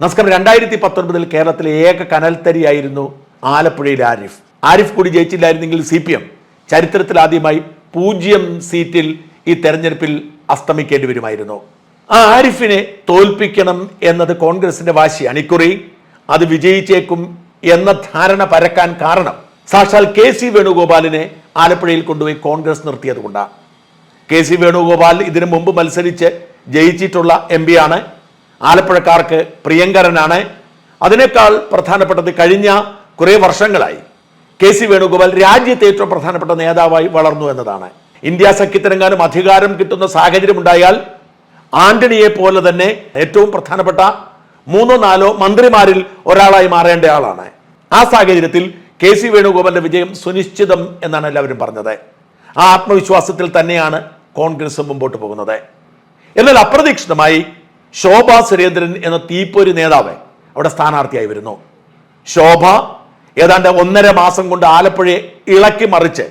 നമസ്കാരം രണ്ടായിരത്തി പത്തൊൻപതിൽ കേരളത്തിലെ ഏക കനൽത്തരിയായിരുന്നു ആലപ്പുഴയിലെ ആരിഫ്. ആരിഫ് കൂടി ജയിച്ചില്ലായിരുന്നെങ്കിൽ സി പി എം ചരിത്രത്തിൽ ആദ്യമായി പൂജ്യം സീറ്റിൽ ഈ തെരഞ്ഞെടുപ്പിൽ അസ്തമിക്കേണ്ടി വരുമായിരുന്നു. ആ ആരിഫിനെ തോൽപ്പിക്കണം എന്നത് കോൺഗ്രസിന്റെ വാശി അണിക്കുറി. അത് വിജയിച്ചേക്കും എന്ന ധാരണ പരക്കാൻ കാരണം സാക്ഷാൽ കെ സി വേണുഗോപാലിനെ ആലപ്പുഴയിൽ കൊണ്ടുപോയി കോൺഗ്രസ് നിർത്തിയതുകൊണ്ടാണ്. കെ സി വേണുഗോപാൽ ഇതിനു മുമ്പ് മത്സരിച്ച് ജയിച്ചിട്ടുള്ള എം ആണ്. ആലപ്പുഴക്കാർക്ക് പ്രിയങ്കരനാണ്. അതിനേക്കാൾ പ്രധാനപ്പെട്ടത് കഴിഞ്ഞ കുറേ വർഷങ്ങളായി കെ സി വേണുഗോപാൽ രാജ്യത്തെ ഏറ്റവും പ്രധാനപ്പെട്ട നേതാവായി വളർന്നു എന്നതാണ്. ഇന്ത്യ സഖ്യത്തിനെങ്ങാനും അധികാരം കിട്ടുന്ന സാഹചര്യം ഉണ്ടായാൽ ആന്റണിയെ പോലെ തന്നെ ഏറ്റവും പ്രധാനപ്പെട്ട മൂന്നോ നാലോ മന്ത്രിമാരിൽ ഒരാളായി മാറേണ്ട ആളാണ്. ആ സാഹചര്യത്തിൽ കെ സി വേണുഗോപാലിന്റെ വിജയം സുനിശ്ചിതം എന്നാണ് എല്ലാവരും പറഞ്ഞത്. ആ ആത്മവിശ്വാസത്തിൽ തന്നെയാണ് കോൺഗ്രസ് മുമ്പോട്ട് പോകുന്നത്. എന്നാൽ അപ്രതീക്ഷിതമായി ശോഭ സുരേന്ദ്രൻ എന്ന തീപ്പൊരു നേതാവ് അവിടെ സ്ഥാനാർത്ഥിയായി വരുന്നു. ശോഭ ഏതാണ്ട് ഒന്നര മാസം കൊണ്ട് ആലപ്പുഴയെ ഇളക്കി മറിച്ച്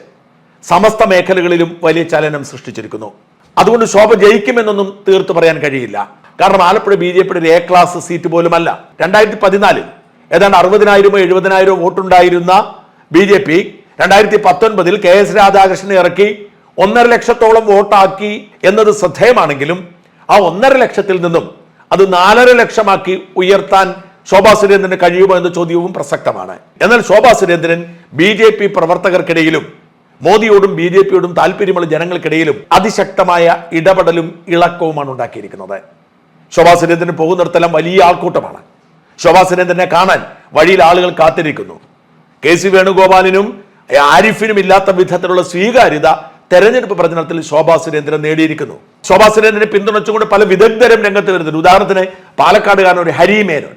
സമസ്ത മേഖലകളിലും വലിയ ചലനം സൃഷ്ടിച്ചിരിക്കുന്നു. അതുകൊണ്ട് ശോഭ ജയിക്കുമെന്നൊന്നും തീർത്തു പറയാൻ കഴിയില്ല. കാരണം ആലപ്പുഴ ബി ജെ പിയുടെ ഒരു എ ക്ലാസ് സീറ്റ് പോലുമല്ല. രണ്ടായിരത്തി പതിനാലിൽ ഏതാണ്ട് അറുപതിനായിരമോ എഴുപതിനായിരമോ വോട്ടുണ്ടായിരുന്ന ബി ജെ പി രണ്ടായിരത്തി പത്തൊൻപതിൽ കെ എസ് രാധാകൃഷ്ണനെ ഇറക്കി ഒന്നര ലക്ഷത്തോളം വോട്ടാക്കി എന്നത് ശ്രദ്ധേയമാണെങ്കിലും ആ ഒന്നര ലക്ഷത്തിൽ നിന്നും അത് നാലര ലക്ഷമാക്കി ഉയർത്താൻ ശോഭാ സുരേന്ദ്രന് കഴിയുമോ എന്ന ചോദ്യവും പ്രസക്തമാണ്. എന്നാൽ Shobha Surendran B J P പ്രവർത്തകർക്കിടയിലും മോദിയോടും ബി ജെ പിയോടും താല്പര്യമുള്ള ജനങ്ങൾക്കിടയിലും അതിശക്തമായ ഇടപെടലും ഇളക്കവുമാണ് ഉണ്ടാക്കിയിരിക്കുന്നത്. ശോഭാ സുരേന്ദ്രൻ പോകുന്നിടത്തെല്ലാം വലിയ ആൾക്കൂട്ടമാണ്. ശോഭാ സുരേന്ദ്രനെ കാണാൻ വഴിയിൽ ആളുകൾ കാത്തിരിക്കുന്നു. കെ സി വേണുഗോപാലിനും ആരിഫിനും ഇല്ലാത്ത വിധത്തിലുള്ള സ്വീകാര്യത തെരഞ്ഞെടുപ്പ് പ്രചരണത്തിൽ ശോഭാ സുരേന്ദ്രൻ നേടിയിരിക്കുന്നു. ശോഭാ സുരേന്ദ്രനെ പിന്തുണച്ചുകൊണ്ട് പല വിദഗ്ധരും രംഗത്ത് വരുന്നുണ്ട്. ഉദാഹരണത്തിന് പാലക്കാടുകാരൻ ഒരു ഹരി മേനോൻ.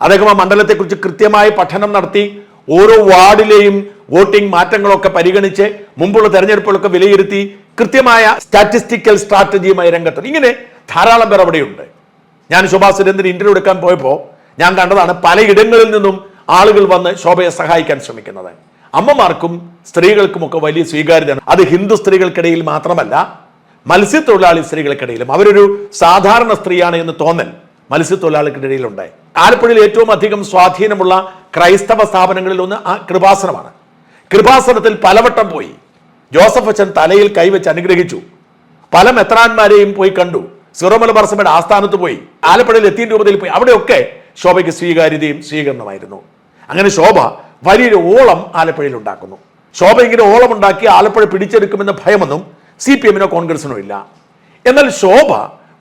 അദ്ദേഹം ആ മണ്ഡലത്തെക്കുറിച്ച് കൃത്യമായി പഠനം നടത്തി ഓരോ വാർഡിലെയും വോട്ടിംഗ് മാറ്റങ്ങളൊക്കെ പരിഗണിച്ച് മുമ്പുള്ള തെരഞ്ഞെടുപ്പുകളൊക്കെ വിലയിരുത്തി കൃത്യമായ സ്റ്റാറ്റിസ്റ്റിക്കൽ സ്ട്രാറ്റജിയുമായി രംഗത്ത് ഇങ്ങനെ ധാരാളം പേർ അവിടെയുണ്ട്. ഞാൻ ശോഭാ സുരേന്ദ്രൻ ഇന്റർവ്യൂ എടുക്കാൻ പോയപ്പോൾ ഞാൻ കണ്ടതാണ് പലയിടങ്ങളിൽ നിന്നും ആളുകൾ വന്ന് ശോഭയെ സഹായിക്കാൻ ശ്രമിക്കുന്നത്. അമ്മമാർക്കും സ്ത്രീകൾക്കുമൊക്കെ വലിയ സ്വീകാര്യതയാണ്. അത് ഹിന്ദു സ്ത്രീകൾക്കിടയിൽ മാത്രമല്ല മത്സ്യത്തൊഴിലാളി സ്ത്രീകൾക്കിടയിലും. അവരൊരു സാധാരണ സ്ത്രീയാണ് എന്ന് തോന്നൽ മത്സ്യത്തൊഴിലാളികൾക്കിടയിലുണ്ട് ആലപ്പുഴയിൽ ഏറ്റവും അധികം സ്വാധീനമുള്ള ക്രൈസ്തവ സ്ഥാപനങ്ങളിൽ ഒന്ന് ആ കൃപാസനമാണ്. കൃപാസനത്തിൽ പലവട്ടം പോയി. ജോസഫ് അച്ഛൻ തലയിൽ കൈവച്ച് അനുഗ്രഹിച്ചു. പല മെത്രാന്മാരെയും പോയി കണ്ടു. സിറോ മലബാർ സഭയുടെ ആസ്ഥാനത്ത് പോയി. ആലപ്പുഴയിൽ എത്തിയ രൂപതയിൽ പോയി. അവിടെയൊക്കെ ശോഭയ്ക്ക് സ്വീകാര്യതയും സ്വീകരണമായിരുന്നു. അങ്ങനെ ശോഭ വലിയൊരു ഓളം ആലപ്പുഴയിൽ ഉണ്ടാക്കുന്നു. ശോഭ ഇങ്ങനെ ഓളം ഉണ്ടാക്കി ആലപ്പുഴ പിടിച്ചെടുക്കുമെന്ന ഭയമൊന്നും സി പി എമ്മിനോ കോൺഗ്രസിനോ ഇല്ല. എന്നാൽ ശോഭ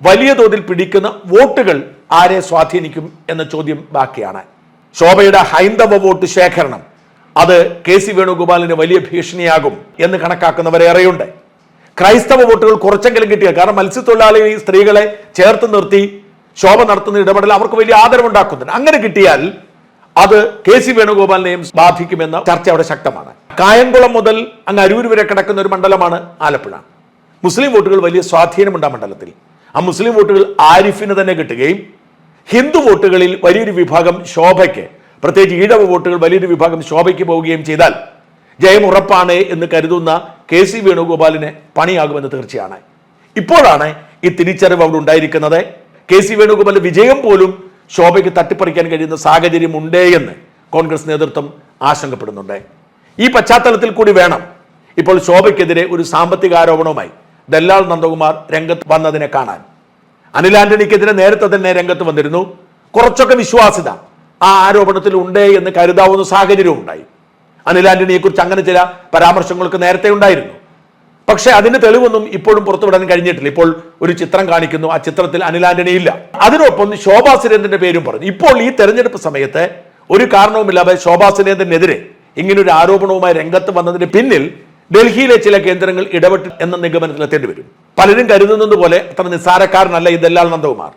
വലിയ തോതിൽ പിടിക്കുന്ന വോട്ടുകൾ ആരെ സ്വാധീനിക്കും എന്ന ചോദ്യം ബാക്കിയാണ്. ശോഭയുടെ ഹൈന്ദവ വോട്ട് ശേഖരണം അത് കെ സി വേണുഗോപാലിന് വലിയ ഭീഷണിയാകും എന്ന് കണക്കാക്കുന്നവരേറെയുണ്ട് ക്രൈസ്തവ വോട്ടുകൾ കുറച്ചെങ്കിലും കിട്ടിയ കാരണം മത്സ്യത്തൊഴിലാളി സ്ത്രീകളെ ചേർത്ത് നിർത്തി ശോഭ നടത്തുന്ന ഇടപെടൽ അവർക്ക് വലിയ ആദരവുണ്ടാക്കുന്നുണ്ട്. അങ്ങനെ കിട്ടിയാൽ അത് കെ സി വേണുഗോപാലിനെയും ബാധിക്കുമെന്ന ചർച്ച അവിടെ ശക്തമാണ്. കായംകുളം മുതൽ അങ്ങ് അരൂർ വരെ കിടക്കുന്ന ഒരു മണ്ഡലമാണ് ആലപ്പുഴ. മുസ്ലിം വോട്ടുകൾ വലിയ സ്വാധീനമുണ്ട് ആ മണ്ഡലത്തിൽ. ആ മുസ്ലിം വോട്ടുകൾ ആരിഫിന് തന്നെ കിട്ടുകയും ഹിന്ദു വോട്ടുകളിൽ വലിയൊരു വിഭാഗം ശോഭയ്ക്ക് പ്രത്യേകിച്ച് ഈഴവ വോട്ടുകൾ വലിയൊരു വിഭാഗം ശോഭയ്ക്ക് പോവുകയും ചെയ്താൽ ജയം ഉറപ്പാണ് എന്ന് കരുതുന്ന കെ സി വേണുഗോപാലിന് പണിയാകുമെന്ന് തീർച്ചയാണ്. ഇപ്പോഴാണ് ഈ തിരിച്ചറിവ് അവിടെ ഉണ്ടായിരിക്കുന്നത്. കെ സി വേണുഗോപാലിന്റെ വിജയം പോലും ശോഭയ്ക്ക് തട്ടിപ്പറിക്കാൻ കഴിയുന്ന സാഹചര്യം ഉണ്ടേ എന്ന് കോൺഗ്രസ് നേതൃത്വം ആശങ്കപ്പെടുന്നുണ്ട്. ഈ പശ്ചാത്തലത്തിൽ കൂടി വേണം. ഇപ്പോൾ ശോഭയ്ക്കെതിരെ ഒരു സാമ്പത്തിക ആരോപണവുമായി ദല്ലാൽ നന്ദകുമാർ രംഗത്ത് വന്നതിനെ കാണാൻ. അനിൽ ആന്റണിക്കെതിരെ നേരത്തെ തന്നെ രംഗത്ത് വന്നിരുന്നു. കുറച്ചൊക്കെ വിശ്വാസ്യത ആ ആരോപണത്തിൽ ഉണ്ട് എന്ന് കരുതാവുന്ന സാഹചര്യവും ഉണ്ടായി അനിൽ ആന്റണിയെക്കുറിച്ച് അങ്ങനെ ചില പരാമർശങ്ങൾക്ക് നേരത്തെ ഉണ്ടായിരുന്നു. പക്ഷെ അതിന് തെളിവൊന്നും ഇപ്പോഴും പുറത്തുവിടാൻ കഴിഞ്ഞിട്ടില്ല. ഇപ്പോൾ ഒരു ചിത്രം കാണിക്കുന്നു ആ ചിത്രത്തിൽ അനിൽ ആന്റണി ഇല്ല. അതിനൊപ്പം ശോഭാ സുരേന്ദ്രന്റെ പേരും പറഞ്ഞു. ഇപ്പോൾ ഈ തെരഞ്ഞെടുപ്പ് സമയത്ത് ഒരു കാരണവുമില്ലാതെ ശോഭാ സുരേന്ദ്രനെതിരെ ഇങ്ങനെ ഒരു ആരോപണവുമായി രംഗത്ത് വന്നതിന് പിന്നിൽ ഡൽഹിയിലെ ചില കേന്ദ്രങ്ങൾ ഇടപെട്ട് എന്ന നിഗമനത്തിലെത്തേണ്ടി വരും. പലരും കരുതുന്നത് പോലെ അത്ര നിസ്സാരക്കാരനല്ല ഈ ദല്ലാൽ നന്ദകുമാർ.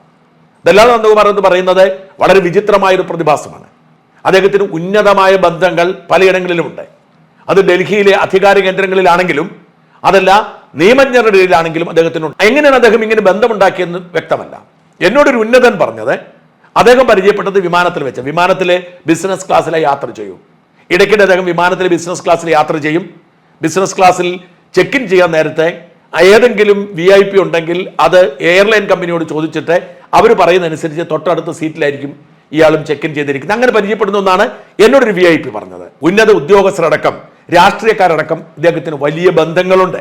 ദല്ലാൽ നന്ദകുമാർ എന്ന് പറയുന്നത് വളരെ വിചിത്രമായ ഒരു പ്രതിഭാസമാണ്. അദ്ദേഹത്തിന് ഉന്നതമായ ബന്ധങ്ങൾ പലയിടങ്ങളിലുമുണ്ട്. അത് ഡൽഹിയിലെ അധികാര കേന്ദ്രങ്ങളിലാണെങ്കിലും അതല്ല നിയമജ്ഞരുടെ ഇടയിലാണെങ്കിലും അദ്ദേഹത്തിനുണ്ട്. എങ്ങനെയാണ് അദ്ദേഹം ഇങ്ങനെ ബന്ധമുണ്ടാക്കിയെന്ന് വ്യക്തമല്ല. എന്നോടൊരു ഉന്നതൻ പറഞ്ഞത് അദ്ദേഹം പരിചയപ്പെട്ടത് വിമാനത്തിൽ വെച്ച്. വിമാനത്തിലെ ബിസിനസ് ക്ലാസ്സിലെ യാത്ര ചെയ്യും. ഇടയ്ക്കിടെ അദ്ദേഹം വിമാനത്തിലെ ബിസിനസ് ക്ലാസ്സിൽ യാത്ര ചെയ്യും. ബിസിനസ് ക്ലാസ്സിൽ ചെക്ക് ഇൻ ചെയ്യാൻ നേരത്തെ ഏതെങ്കിലും വി ഐ പി ഉണ്ടെങ്കിൽ അത് എയർലൈൻ കമ്പനിയോട് ചോദിച്ചിട്ട് അവർ പറയുന്നതനുസരിച്ച് തൊട്ടടുത്ത സീറ്റിലായിരിക്കും ഇയാളും ചെക്ക് ഇൻ ചെയ്തിരിക്കുന്നത്. അങ്ങനെ പരിചയപ്പെടുന്ന ഒന്നാണ് എന്നോടൊരു വി ഐ പി പറഞ്ഞത്. ഉന്നത ഉദ്യോഗസ്ഥരടക്കം രാഷ്ട്രീയക്കാരടക്കം ഇദ്ദേഹത്തിന് വലിയ ബന്ധങ്ങളുണ്ട്.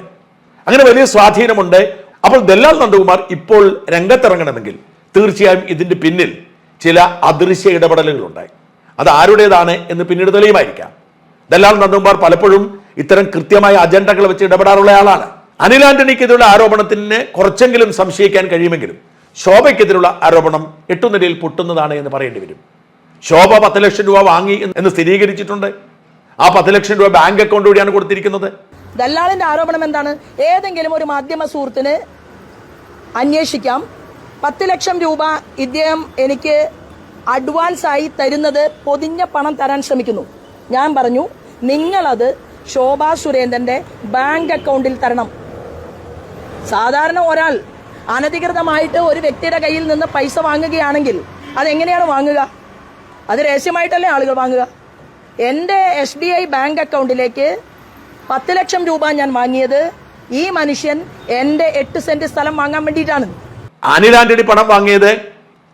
അങ്ങനെ വലിയ സ്വാധീനമുണ്ട്. അപ്പോൾ ദല്ലാൽ നന്ദകുമാർ ഇപ്പോൾ രംഗത്തിറങ്ങണമെങ്കിൽ തീർച്ചയായും ഇതിന്റെ പിന്നിൽ ചില അദൃശ്യ ഇടപെടലുകളുണ്ടായി. അത് ആരുടേതാണ് എന്ന് പിന്നീട് തെളിയുമായിരിക്കാം. ദല്ലാൽ നന്ദകുമാർ പലപ്പോഴും ഇത്തരം കൃത്യമായ അജണ്ടകൾ വെച്ച് ഇടപെടാറുള്ള ആളാണ്. അനിൽ ആന്റണിക്കെതിരെയുള്ള ആരോപണത്തിന് കുറച്ചെങ്കിലും സംശയിക്കാൻ കഴിയുമെങ്കിലും ശോഭയ്ക്കെതിരെയുള്ള ആരോപണം എട്ടുനിലയിൽ പൊട്ടുന്നതാണ് എന്ന് പറയേണ്ടി വരും. ശോഭ പത്ത് ലക്ഷം രൂപ വാങ്ങി എന്ന് സ്ഥിരീകരിച്ചിട്ടുണ്ട്. ആ പത്ത് ലക്ഷം രൂപ ബാങ്ക് അക്കൗണ്ട് വഴിയാണ് കൊടുത്തിരിക്കുന്നത്. ദല്ലാളിന്റെ ആരോപണം എന്താണ്? ഏതെങ്കിലും ഒരു മാധ്യമ സുഹൃത്തിന് അന്വേഷിക്കാം. പത്ത് ലക്ഷം രൂപ ഇദ്ദേഹം എനിക്ക് അഡ്വാൻസ് ആയി തരുന്നത് പൊതിഞ്ഞ പണം തരാൻ ശ്രമിക്കുന്നു. ഞാൻ പറഞ്ഞു നിങ്ങളത് ശോഭാ സുരേന്ദ്രന്റെ ബാങ്ക് അക്കൗണ്ടിൽ തരണം. സാധാരണ ഒരാൾ അനധികൃതമായിട്ട് ഒരു വ്യക്തിയുടെ കയ്യിൽ നിന്ന് പൈസ വാങ്ങുകയാണെങ്കിൽ അതെങ്ങനെയാണ് വാങ്ങുക? അത് രഹസ്യമായിട്ടല്ലേ ആളുകൾ വാങ്ങുക? എന്റെ എസ് ബി ഐ ബാങ്ക് അക്കൗണ്ടിലേക്ക് പത്ത് ലക്ഷം രൂപ ഞാൻ വാങ്ങിയത് ഈ മനുഷ്യൻ എന്റെ എട്ട് സെന്റ് സ്ഥലം വാങ്ങാൻ വേണ്ടിയിട്ടാണ്. അനിൽ ആന്റണി പണം വാങ്ങിയത്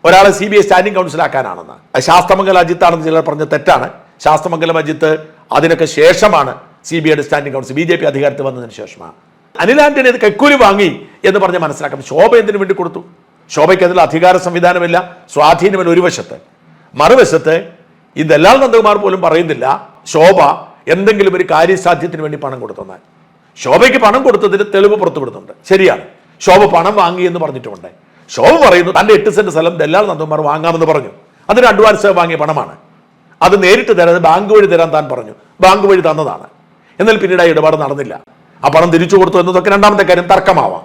ഒരാളെ സി ബി ഐ സ്റ്റാൻഡിംഗ് കൗൺസിലാക്കാനാണെന്ന്. ശാസ്ത്രമംഗലം ശാസ്തമംഗലം അജിത്താണെന്ന് ചിലർ പറഞ്ഞ തെറ്റാണ്. ശാസ്തമംഗലം അജിത്ത് അതിനൊക്കെ ശേഷമാണ് സി ബി ഐയുടെ standing council B J P അധികാരത്തിൽ വന്നതിന് ശേഷമാണ്. അനിൽ ആന്റണി അത് കൈക്കൂലി വാങ്ങി എന്ന് പറഞ്ഞ് മനസ്സിലാക്കാം ശോഭ എന്തിനു വേണ്ടി കൊടുത്തു? ശോഭയ്ക്ക് അതിൽ അധികാര സംവിധാനമില്ല സ്വാധീനമില്ല ഒരു വശത്ത്. മറുവശത്ത് ഈ നന്ദകുമാർ പോലും പറയുന്നില്ല ശോഭ എന്തെങ്കിലും ഒരു കാര്യസാധ്യത്തിന് വേണ്ടി പണം കൊടുത്തെന്നാൽ. ശോഭയ്ക്ക് പണം കൊടുത്തതിന് തെളിവ് പുറത്തുവിടുന്നുണ്ട് ശരിയാണ്. ശോഭ പണം വാങ്ങി എന്ന് പറഞ്ഞിട്ടുമുണ്ട് ശോഭ പറയുന്നു തന്റെ എട്ട് സെന്റ് സ്ഥലം ദല്ലാൽ നന്ദകുമാർ വാങ്ങാമെന്ന് പറഞ്ഞു. അതിന് അഡ്വാൻസ് വാങ്ങിയ പണമാണ്. അത് നേരിട്ട് തരാതെ ബാങ്ക് വഴി തരാൻ താൻ പറഞ്ഞു. ബാങ്ക് വഴി തന്നതാണ്. എന്നാൽ പിന്നീട് ആ ഇടപാട് നടന്നില്ല. ആ പണം തിരിച്ചു കൊടുത്തു എന്നതൊക്കെ രണ്ടാമത്തെ കാര്യം തർക്കമാവാം.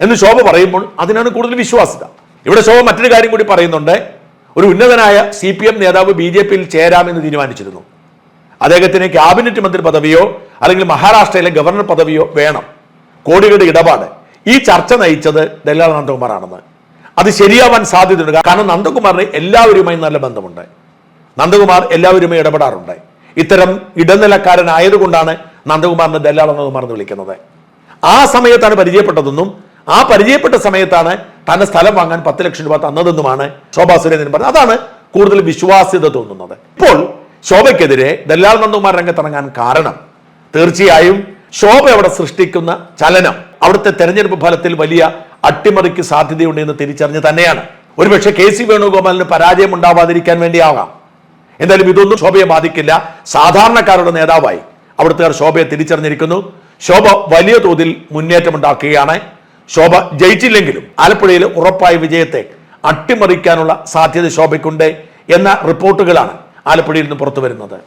എന്ന് ശോഭ പറയുമ്പോൾ അതിനാണ് കൂടുതൽ വിശ്വാസ്യത. ഇവിടെ ശോഭ മറ്റൊരു കാര്യം കൂടി പറയുന്നുണ്ട്. ഒരു ഉന്നതനായ സി പി എം നേതാവ് ബി ജെ പിയിൽ ചേരാമെന്ന് തീരുമാനിച്ചിരുന്നു. അദ്ദേഹത്തിന് ക്യാബിനറ്റ് മന്ത്രി പദവിയോ അല്ലെങ്കിൽ മഹാരാഷ്ട്രയിലെ ഗവർണർ പദവിയോ വേണം. കോടികളുടെ ഇടപാട്. ഈ ചർച്ച നയിച്ചത് ദല്ലാൽ നന്ദകുമാറാണെന്ന്. അത് ശരിയാവാൻ സാധ്യതയുണ്ട്. കാരണം നന്ദകുമാറിന് എല്ലാവരുമായി നല്ല ബന്ധമുണ്ട്. നന്ദകുമാർ എല്ലാവരുമായി ഇടപെടാറുണ്ട്. ഇത്തരം ഇടനിലക്കാരനായതുകൊണ്ടാണ് നന്ദകുമാറിനെ ദല്ലാൽ നന്ദകുമാർ എന്ന് വിളിക്കുന്നത്. ആ സമയത്താണ് പരിചയപ്പെട്ടതെന്നും ആ പരിചയപ്പെട്ട സമയത്താണ് തന്റെ സ്ഥലം വാങ്ങാൻ പത്ത് ലക്ഷം രൂപ തന്നതെന്നുമാണ് ശോഭാ സുരേന്ദ്രൻ പറഞ്ഞത്. അതാണ് കൂടുതൽ വിശ്വാസ്യത തോന്നുന്നത്. ഇപ്പോൾ ശോഭയ്ക്കെതിരെ ദല്ലാൽ നന്ദകുമാർ രംഗത്തിറങ്ങാൻ കാരണം തീർച്ചയായും ശോഭ അവിടെ സൃഷ്ടിക്കുന്ന ചലനം അവിടുത്തെ തെരഞ്ഞെടുപ്പ് ഫലത്തിൽ വലിയ അട്ടിമറിക്ക് സാധ്യതയുണ്ട് എന്ന് തിരിച്ചറിഞ്ഞ് തന്നെയാണ്. ഒരുപക്ഷെ കെ സി വേണുഗോപാലിന് പരാജയം ഉണ്ടാവാതിരിക്കാൻ വേണ്ടിയാവാം എന്തായാലും ഇതൊന്നും ശോഭയെ ബാധിക്കില്ല. സാധാരണക്കാരുടെ നേതാവായി അവിടുത്തെ ശോഭയെ തിരിച്ചറിഞ്ഞിരിക്കുന്നു. ശോഭ വലിയ തോതിൽ മുന്നേറ്റമുണ്ടാക്കുകയാണ്. ശോഭ ജയിച്ചില്ലെങ്കിലും ആലപ്പുഴയിൽ ഉറപ്പായ വിജയത്തെ അട്ടിമറിക്കാനുള്ള സാധ്യത ശോഭയ്ക്കുണ്ട് എന്ന റിപ്പോർട്ടുകളാണ് ആലപ്പുഴയിൽ നിന്ന് പുറത്തു വരുന്നത്